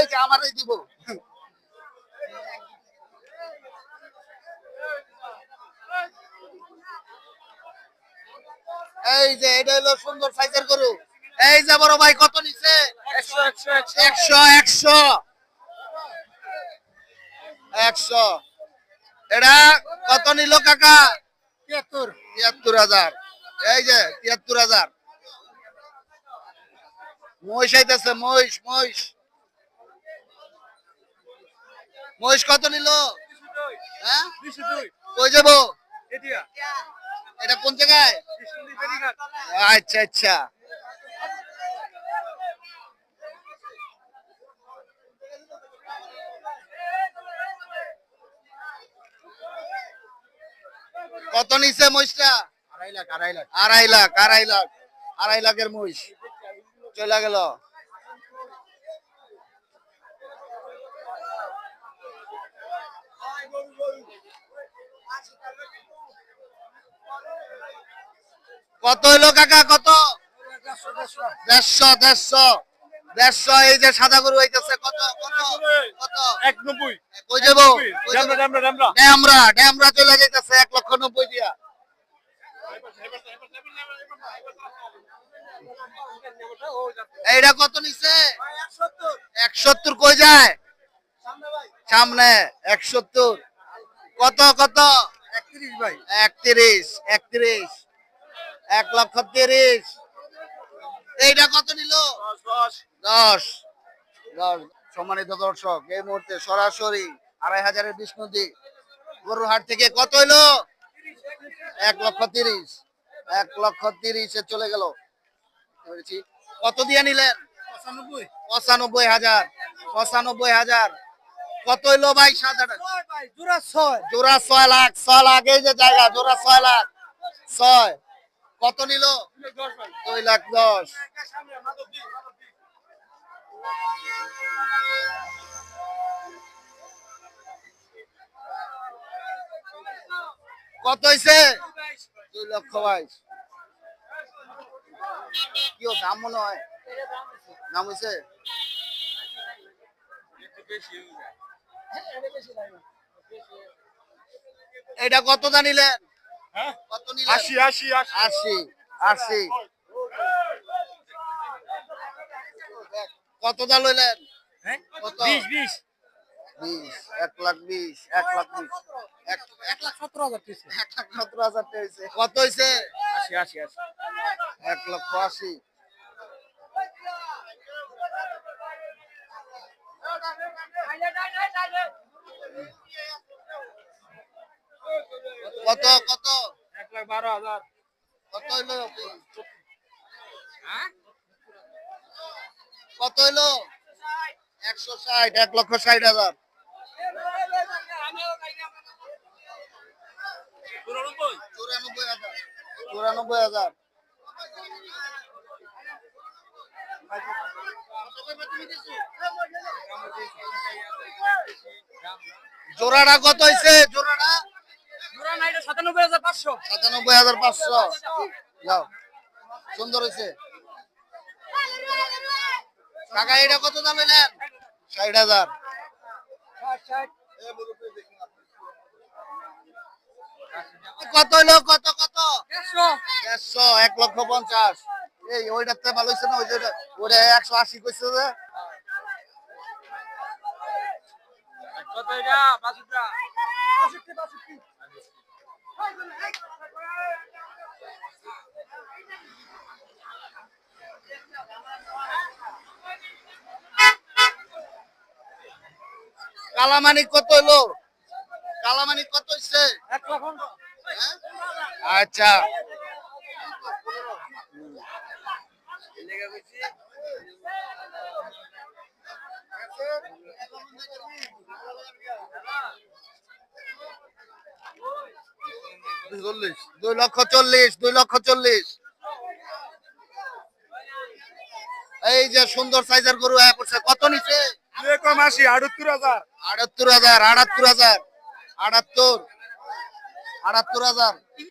এই যে আমারই দিব। এই যে এটা হলো সুন্দর সাইজের গরু। এই যে বড় ভাই কত নিছে? একশো একশো একশো। একশো একশো। একশো। এটা কত নিল কাকা? তিয়াত্তর। তিয়াত্তর হাজার। এই যে তিয়াত্তর হাজার। মহিষ আইতেছে মহিষ মহিষ। মহিষ কত নিল? হ্যাঁ? দুইশো কই যাব? এটা কোন জায়গায়? আচ্ছা আচ্ছা। কত নিছে মহিষটা? আড়াই লাখ আড়াই লাখ। আড়াই লাখ আড়াই লাখ আড়াই লাখের মহিষ। চলে গেল। কত হইল কাকা কত? দেড়শো দেড়শো। দেড়শো এই যে সাদা গরু হইতেছে কত কত কত? এক নব্বই কই যাব? ড্যামরা ড্যামরা। চলে যাইতেছে এক লক্ষ নব্বই দিয়া। এইটা কত নিছে? এক সত্তর কই যায়? সামনে এক সত্তর কত কত? একত্রিশ ভাই। একত্রিশ একত্রিশ। এক লক্ষ তিরিশ। এইটা কত নিল? দশ দশ। সম্মানিত দর্শক এই মুহূর্তে সরাসরি আড়াই হাজারের বিষ্ণুদি গরুর হাট থেকে কত হইল? এক লক্ষ তিরিশ। এক লক্ষ তিরিশে চলে গেল। বলেছি, কত দিয়ে নিলেন? পঁচানব্বই। পঁচানব্বই হাজার। পঁচানব্বই হাজার। কত হইল ভাই সাত হাজার ভাই জোড়া ছয়। জোড়া ছয় লাখ ছয় লাখ এই যে জায়গা জোড়া ছয় লাখ। ছয়। কত নিল? দুই লাখ দশ। কত হয়েছে দুই লক্ষ বাইশ। কি দাম মনে হয়। দাম হইছে? এটা কত দা হ্যাঁ? আশি আশি আশি। আশি আশি। কত দা লইলেন? হ্যাঁ? বিশ বিশ। বিশ এক লাখ বিশ এক লাখ বিশ। এক লাখ সতেরো হাজার এক লাখ সতেরো হাজার কত হইছে? আশি আশি আশি। এক লক্ষ আশি। কত? কত? এক লাখ বারো হাজার। কত হইল? কত হইল? একশো ষাট এক লক্ষ ষাট হাজার। চুরানব্বই। হাজার। চুরানব্বই হাজার। জোড়াটা কত হয়েছে জোড়াটা? সাতানব্বই হাজার পাঁচশো। সাতানব্বই হাজার পাঁচশো। যাও। সুন্দর হয়েছে। কাকা এটা কত দামে নেন? ষাট হাজার। কত হইল কত দেড়শো। এক লক্ষ পঞ্চাশ। এই ওইটাতে ভালো হয়েছে না? ওই যে ওইটা- ওইটা একশো আশি করছে যে। কত এটা? বাষট্টি বাষট্টি। কালামানি কত হইল? কালামানি কত লাখ হ্যাঁ? আচ্ছা। দুই লক্ষ চল্লিশ, দুই লক্ষ চল্লিশ এই যে সুন্দর সাইজের গরু পড়ছে, কত নিচে কম আটাত্তর হাজার। আটাত্তর হাজার আটাত্তর হাজার আটাত্তর আটাত্তর হাজার।